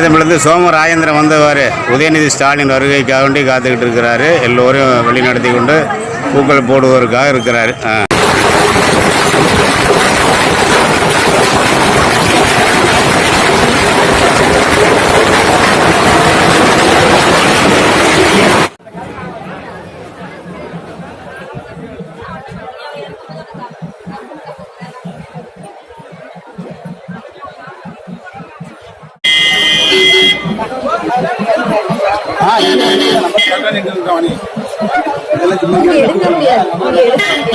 தமிழ்லேருந்து சோமராஜேந்திரன் வந்தவர் உதயநிதி ஸ்டாலின் வருகைக்காக வேண்டி காத்துக்கிட்டு இருக்கிறாரு. எல்லோரும் வழிநடத்தி கொண்டு பூக்கள் போடுவதற்காக இருக்கிறாரு ஆ. இப்பதான் ஸ்டார்ட் பண்ணுச்சு சுத்தி வருங்க அப்பா இதோ வந்துட்டாரு, இதோ வந்துட்டாரு. இதோ வந்துட்டாரு அதான்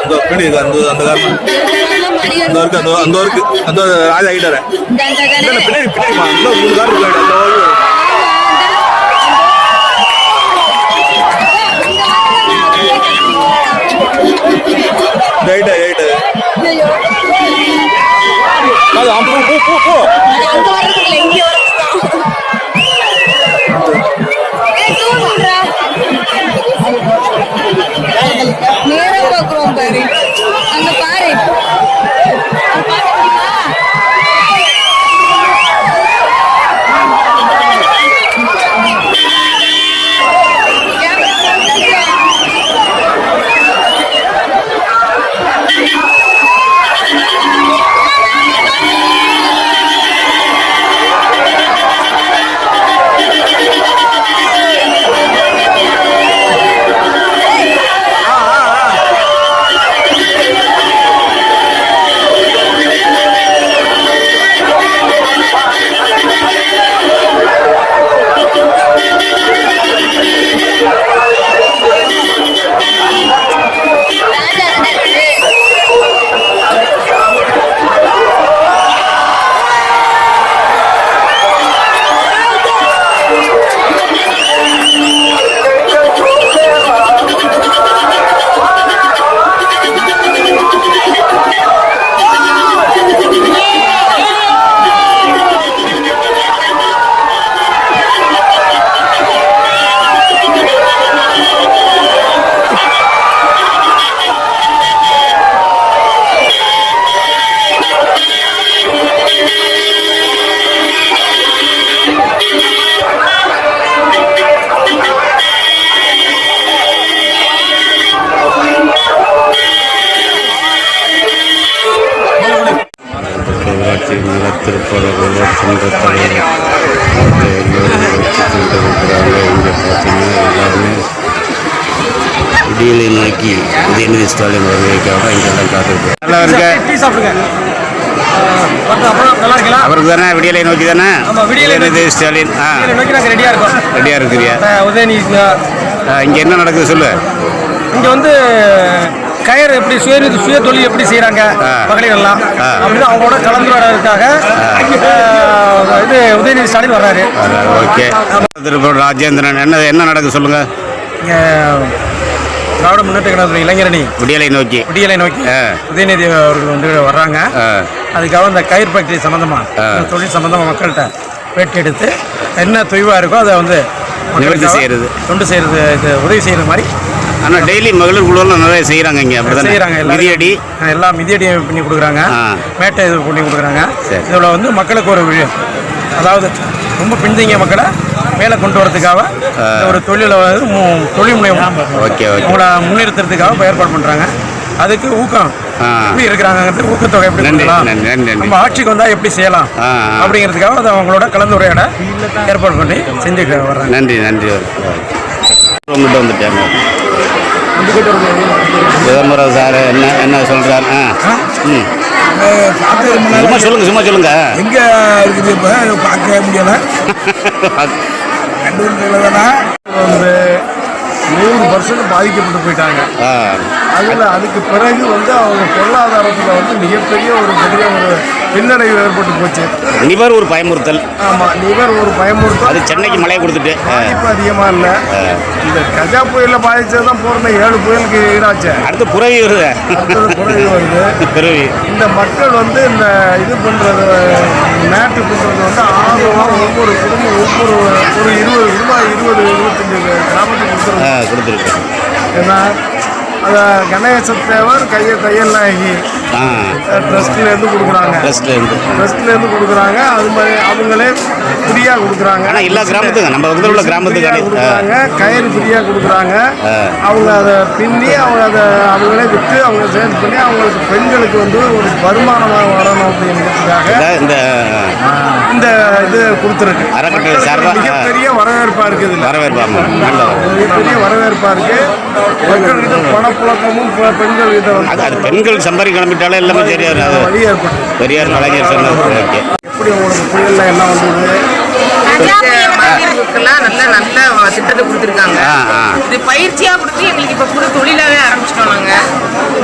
இதோ பிடி இது அந்த அந்த காரணம் அந்த இருக்கு அந்த அந்த இருக்கு அந்த ராஜா ஆகிட்டாரு பின்னாடி பின்னாடி இன்னும் மூணு கார் இருக்கு அந்த வழி. இந்த ஐட்டா அது போ போ போ நல திருப்பரங்குவர் சங்க தலைவர் மற்ற எல்லோரும் வச்சு கொண்டிருக்கிறாங்க இங்கே பார்த்தீங்கன்னா எல்லாருமே விடியலை நோக்கி உதயநிதி ஸ்டாலின் வருகைக்காக இங்கெல்லாம் காத்திருக்கிறோம் நல்லா இருக்க அவருக்கு தானே விடியலை நோக்கி தானே? ஆமா, விடியலை உதயநிதி ஸ்டாலின் ஆ. ரெடியாக இருக்கோம். ரெடியாக இருக்கிறியா? உதயநிதி இங்கே என்ன நடக்குது சொல்லு? இங்கே வந்து எப்படி சுய சுய தொழில் எப்படி செய்கிறாங்க. மகளிர் எல்லாம். அப்படின்னு அவங்களோட கலந்துரையாடுறதுக்காக அஹ், இது உதயநிதி ஸ்டாலின் வர்றாரு ஓகே ராஜேந்திரன் என்ன என்ன நடக்குது சொல்லுங்க திராவிட முன்னேற்ற கழகத்துடைய இளைஞரணி விடியலை நோக்கி விடியலை நோக்கி. உதயநிதி அவர்கள் வந்து வர்றாங்க அதுக்காக இந்த கயிறு ஃபேக்டரி சம்மந்தமா ஆ. இந்த தொழில் சம்மந்தமாக மக்கள்கிட்ட பேட்டி எடுத்து என்ன தொய்வாக இருக்கோ அதை வந்து நிவர்த்தி செய்யறது. தொண்டு செய்யறது இது உதவி செய்யற மாதிரி ஆனால் டெய்லி மகளிர் குழுவெல்லாம் நிறைய செய்கிறாங்க இங்கே அப்படி செய்கிறாங்க மிதியடி? எல்லாம் மிதியடி பண்ணி கொடுக்குறாங்க. மேட்டை இது பண்ணி கொடுக்குறாங்க. இதில் வந்து மக்களுக்கு ஒரு அதாவது ரொம்ப பின்தங்கிய மக்களை மேலே கொண்டு வரதுக்காக ஒரு தொழிலை வந்து தொழில் முனைவு ஓகே ஓகே. அவங்கள முன்னிறுத்துறதுக்காக ஏற்பாடு பண்ணுறாங்க அதுக்கு ஊக்கம். எப்படி இருக்கிறாங்கிறது ஊக்கத்தொகை எப்படி. நம்ம ஆட்சிக்கு வந்தால் எப்படி செய்யலாம். அப்படிங்கிறதுக்காக அதை அவங்களோட கலந்துரையாட ஏற்பாடு பண்ணி செஞ்சுட்டு வர்றாங்க. நன்றி நன்றி. உங்கள்கிட்ட வந்துட்டாங்க சிதம்பரம் சார் என்ன என்ன சொல்கிறார் ஆ ம். சும்மா சொல்லுங்க சும்மா சொல்லுங்க. எங்க இருக்குது இப்ப? பார்க்க முடியல. கண்டுபிடிக்கல தானே? வந்து நூறு பர்சன்ட் பாதிக்கப்பட்டு போயிட்டாங்க. அதில் அதுக்கு பிறகு வந்து அவங்க பொருளாதாரத்தில் வந்து மிகப்பெரிய ஒரு பெரிய ஒரு பின்னடைவு ஏற்பட்டு போச்சு. நிவர் ஒரு பயமுறுத்தல். ஆமாம் நிவர் ஒரு பயமுறுத்தல். அது சென்னைக்கு மழையை கொடுத்துட்டு. பாதிப்பு அதிகமாக இல்லை. இந்த கஜா புயலில் பாதிச்சது தான் போகிற ஏழு புயலுக்கு ஈடாச்சு. அடுத்து புறவி வருது. குறைவு வருது. பிறவி இந்த மக்கள் வந்து இந்த இது பண்ணுறது மேட்டு பண்ணுறது வந்து ஆர்வமாக ஒவ்வொரு குடும்பம் ஒவ்வொரு ஒரு இருபது குடும்பம் இருபது இருபத்தஞ்சு கிராமத்துக்கு கொடுத்துருவோம் ஆ கொடுத்துருக்கு. ஏன்னா அதை கணேச தேவர் கைய தையல் நாயகி ஆ ட்ரஸ்ட்லேருந்து கொடுக்குறாங்க. ட்ரெஸ்ட்ல இருந்து. ட்ரஸ்ட்லேருந்து கொடுக்குறாங்க. அது மாதிரி அவங்களே ஃப்ரீயாக கொடுக்குறாங்க. ஆனால் எல்லா கிராமத்துக்கும் நம்ம பக்கத்தில் உள்ள கிராமத்துக்கு கொடுக்குறாங்க. கயிறு ஃப்ரீயாக கொடுக்குறாங்க. அவங்க அதை பின்னி அவங்க அதை அவங்களே விற்று அவங்க சேல்ஸ் பண்ணி அவங்களுக்கு பெண்களுக்கு வந்து ஒரு வருமானமாக வரணும் அப்படிங்கிறதுக்காக இந்த- இந்த இது கொடுத்துருக்கு. அறக்கட்டளை சார்பா? மிகப்பெரிய வரவேற்பா இருக்குது இதுல. வரவேற்பாமா நல்ல மிகப்பெரிய வரவேற்பா இருக்கு. மக்கள்கிட்ட பணப்புழக்கமும் பெண்கள்கிட்ட அது வந்து அது பெண்கள் சம்பாதி கிளம்பிட்டாலே எல்லாமே தெரியாது. அது பெரியார் கலைஞர் சொன்னது ஓகே எப்படி உங்களுக்கு புயல்ல என்ன வந்தது? மகளிருக்கெல்லாம் நல்ல நல்ல திட்டத்தை கொடுத்துருக்காங்க. இது கொடுத்து எங்களுக்கு இப்ப புது தொழிலாவே ஆரம்பிச்சிட்டோம் நாங்க.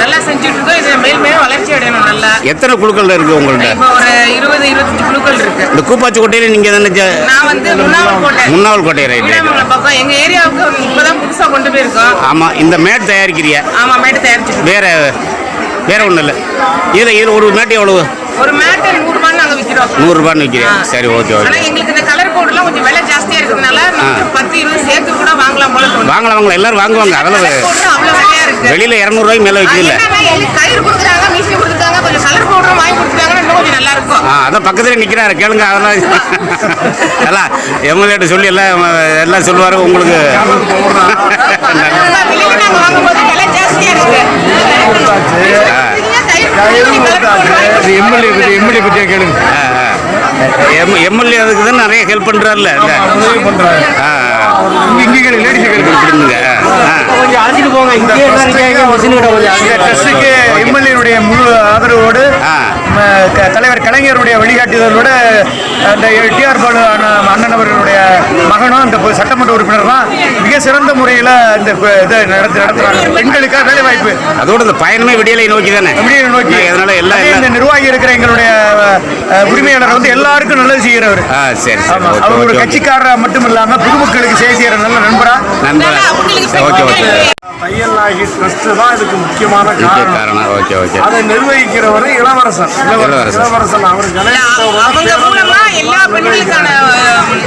நல்லா செஞ்சுட்டு இருக்கோம். இது மேல் மேலும் வளர்ச்சி அடையணும் நல்லா. எத்தனை குழுக்கள் இருக்கு உங்கள்ட்ட? இப்போ ஒரு இருபது இருபத்தஞ்சு குழுக்கள் இருக்கு. இந்த கூப்பாச்சி கோட்டையில நீங்க தானே நான் வந்து முன்னாள் கோட்டை முன்னாள் கோட்டை ரைட் பக்கம். எங்க ஏரியாவுக்கு இப்பதான் புதுசா கொண்டு போயிருக்கோம். ஆமா இந்த மேட் தயாரிக்கிறிய? ஆமா மேட்டு தயாரிச்சு வேற வேற ஒன்றும் இல்லை. இதில் இதில் ஒரு மேட்டு எவ்வளவு? ஒரு மேட்டை நூறு ரூபான்னு நாங்க விக்கிறோம். நூறுரூபான்னு விற்கிறேன் சரி ஓகே ஓகே. எங்களுக்கு இந்த கலர் கோடுலாம் கொஞ்சம் விலை ஜாஸ்தியா இருக்கிறதுனால பத்து இருபது சேர்த்து கூட வாங்கலாம் போல வாங்கலாம் வாங்கலாம் எல்லாரும் வாங்குவாங்க. அதெல்லாம் இருக்கு. வெளியில் இரநூறுவாய்க்கு மேலே என்னன்னா, எங்களுக்கு கயிறு கொடுக்குறாங்க மிஷின் கொடுத்துருக்காங்க கொஞ்சம் கலர் பவுடரும் வாங்கி கொஞ்சம் நல்லா இருக்கும் ஆ அதான் பக்கத்துல நிற்கிறாரு கேளுங்க அதெல்லாம் எல்லாம் எம்எல்ஏட்ட சொல்லி எல்லாம் எல்லாம் சொல்லுவார் உங்களுக்கு. எம்எல்ஏ பற்றி எம்எல்ஏ பற்றியா கேளுங்க. எம் எம்எல்ஏ அதுக்கு தான் நிறைய ஹெல்ப் பண்ணுறாருல உதவி பண்றாங்க ஆ. இங்கே லேடிஸ் இந்த எம்எல்ஏனுடைய முழு ஆதரவோடு தலைவர் கலைஞருடைய வழிகாட்டுதலோட அந்த டிஆர் பாலு அண்ணா- அண்ணன் அவர்களுடைய மகனும் இந்த பொ- சட்டமன்ற உறுப்பினர் தான் மிக சிறந்த முறையில் இந்த இதை நடத்தி நடத்துறாங்க பெண்களுக்காக வேலை வாய்ப்பு அதோட இந்த பயணமே விடியலை நோக்கி தானே அப்படியே நோக்கி அதனால எல்லாம் இந்த நிர்வாகி இருக்கிற எங்களுடைய உரிமையாளர் வந்து எல்லாருக்கும் நல்லது செய்கிறவர். சரி அவர் ஒரு கட்சிக்காரரா மட்டும் இல்லாம பொதுமக்களுக்கு சேவை செய்யற நல்ல நண்பரா? நண்பர். Okay okay. Thaiyal Nayaki trust தான் இதுக்கு முக்கியமான முக்கிய காரணம். Okay okay. அதை நிர்வகிக்கிறவர் இளவரசன். இளவரசன். அவர் எல்லா பெண்களுக்கான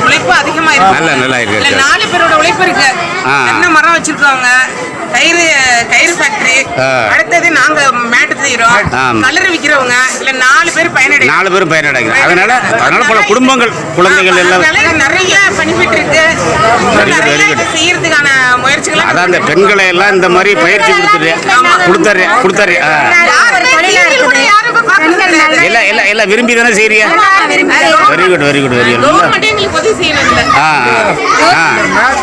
உழைப்பு அதிகமா இருக்கு. நல்ல நல்லா இருக்கு இல்ல நாலு பேரோட உழைப்பு இருக்கு. ஆ. தென்னை மரம் வச்சிருக்காங்க. கயிறு கயிறு ஃபேக்டரி. அடுத்தது நாங்க மேட்டு செய்யறோம். கலர் விக்கிறவங்க இல்ல நாலு பேர் பயனடை நாலு பேரும் பயனடைங்க அதனால அதனால பல குடும்பங்கள் குழந்தைகள் எல்லாம் நிறைய பெனிஃபிட் இருக்கு. செய்யறதுக்கான முயற்சிகளை அதான் அந்த பெண்களை எல்லாம் இந்த மாதிரி பயிற்சி கொடுத்துரு கொடுத்தாரு கொடுத்தாரு எல்லாம் எல்லாம் எல்லாம் விரும்பி தானே செய்றியா very good very good good ஆ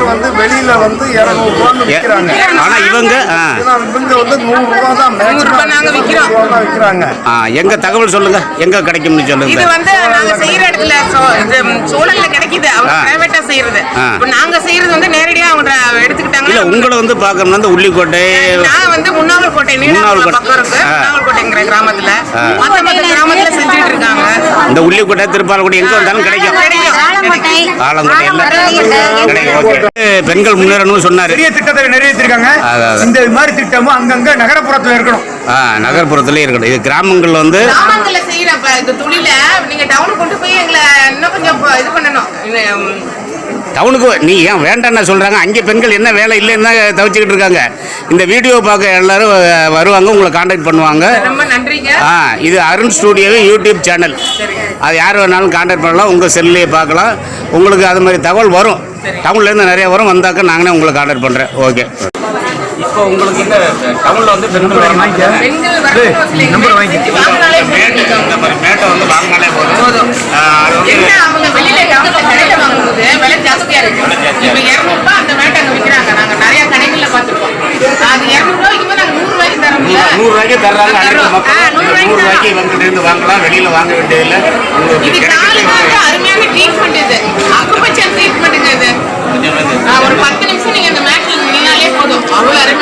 வந்து வெளியில வந்து ஆனா இவங்க வந்து நூறு ரூபா தான் விற்கிறாங்க எங்க தகவல் சொல்லுங்க? எங்க கிடைக்கும்னு இது சொல்லுங்க வந்து நாங்க செய்யற இடத்துல இது சோழல்ல கிடைக்குது. அவங்க. பிரைவேட்டா செய்யறது. இப்ப நாங்க செய்யறது வந்து நேரடியா அவங்க இல்ல எடுத்துக்கிட்டாங்கன்னா உங்களை வந்து பார்க்கணும்னா இந்த உள்ளிக்கோட்டை நான் வந்து முன்னாவல்கோட்டை நீடாமங்கலம் முன்னாவல்கோட்டை. பக்கம் இருக்கு. ஆ. முன்னாவல்கோட்டைங்கிற கிராமத்துல. மத்த மத்த கிராமத்துல செஞ்சுட்டு இருக்காங்க இந்த உள்ளிக்கோட்டை திருப்பாலக்குடி எங்க வந்தாலும் கிடைக்கும். கிடைக்கும். ஆலங்கோட்டை. எல்லாம் கிடைக்கும். ஓகே. பெண்கள் முன்னேறணும்னு சொன்னாரு. பெரிய திட்டத்தை நிறைவேற்றிருக்காங்க. இந்த மாதிரி திட்டமும் அங்கங்க நகரப்புறத்துல இருக்கணும். நகர்ப்புறத்துல இருக்கணும். இது கிராமங்கள் வந்து கிராமங்கள்ல செய்யற ப- இந்த தொழில நீங்க டவுன் கொண்டு போய் எங்களை இன்னும் கொஞ்சம் ப- இது பண்ணணும். இன்னும், ம், டவுனுக்கு நீ ஏன் வேண்டாம்னு சொல்றாங்க. அங்கே பெண்கள் என்ன வேலை இல்லைன்னு தான் தவிச்சுக்கிட்டு இருக்காங்க. இந்த வீடியோ பார்க்க எல்லாரும் வருவாங்க. உங்களை காண்டாக்ட் பண்ணுவாங்க. ரொம்ப நன்றிங்க. ஆ இது அருண் ஸ்டூடியோவே யூடியூப் சேனல் அது யார் வேணாலும் காண்டாக்ட் பண்ணலாம். உங்கள் செல்லையே பார்க்கலாம். உங்களுக்கு அது மாதிரி தகவல் வரும். டவுன்லேருந்து நிறைய வரும். வந்தாக்க நாங்களே உங்களை காண்டாக்ட் பண்ணுறேன் ஓகே இப்போ உங்களுக்கு இந்த டவுனில் வந்து பெண்கள் பெண்கள் வரணும். நம்பர் வாங்கி. நூறு ரூபாய்க்கு தர்றாங்க. அனைத்து மக்களும் நூறு ரூபாய்க்கு இவங்கிட்ட இருந்து வாங்கலாம். வெளியில வாங்க வேண்டியதில்லை. உங்களுக்கு கிடைக்கிறது அருமையான இது. அக்குபச்சர் ட்ரீட்மெண்ட்டுங்க இது ஒரு பத்து நிமிஷம் நீங்க இந்த மேட்ல நின்னாலே போதும். அவ்வளவு அருமையா